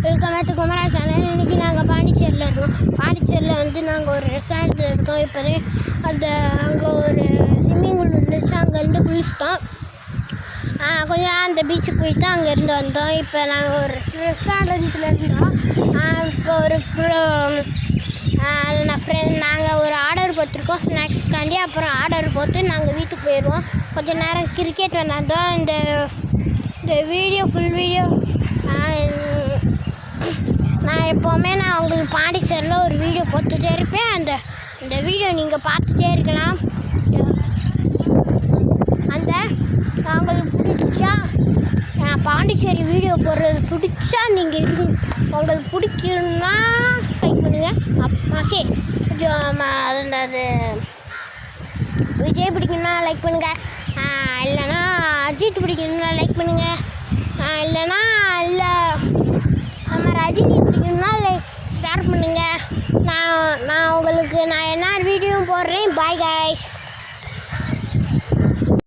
Welcome back குமரா channel இன்றைக்கி நாங்கள் பாண்டிச்சேரியில் இருக்கோம். பாண்டிச்சேரியில் வந்து நாங்கள் ஒரு ரெஸ்டாரண்ட்டில் இருக்கோம் இப்போ அந்த அங்கே ஒரு ஸ்விம்மிங் பூல் இருந்துச்சு. அங்கேருந்து குளிச்சிட்டோம். கொஞ்சம் நேரம் அந்த பீச்சுக்கு போயிட்டு அங்கேருந்து வந்தோம். இப்போ நாங்கள் ஒரு ரெஸ்டாரண்ட்டில் இருந்தோம். இப்போ ஒரு ப்ரோ- நான் ஃப்ரெண்ட் நாங்கள் ஒரு ஆர்டர் போட்டிருக்கோம். ஸ்நாக்ஸ்க்காண்டி அப்புறம் ஆர்டர் போட்டு நாங்கள் வீட்டுக்கு போயிடுவோம் கொஞ்ச நேரம் கிரிக்கெட் விளாண்டோம். இந்த இந்த வீடியோ ஃபுல் வீடியோ எப்போவுமே நான் உங்களுக்கு பாண்டிச்சேரியில் ஒரு வீடியோ போட்டுகிட்டே இருப்பேன். அந்த அந்த வீடியோ நீங்கள் பார்த்துட்டே இருக்கலாம். அந்த உங்களுக்கு பிடிச்சா நான் பாண்டிச்சேரி வீடியோ போடுறது பிடிச்சா நீங்கள் இரு. உங்களுக்கு பிடிக்கணும்னா லைக் பண்ணுங்கள் அப்பா சரி. கொஞ்சம் அந்த அது விஜய் பிடிக்கணும்னா லைக் பண்ணுங்கள் இல்லைன்னா அஜித் பிடிக்கணும்னா லைக் பண்ணுங்கள் இல்லைன்னா ரஜினி பிடிக்கணும்னா லைக் ஷேர் பண்ணுங்கள் நான் நான் உங்களுக்கு நான் என்ன வீடியோ போடுறேன் பாய் காய்ஸ்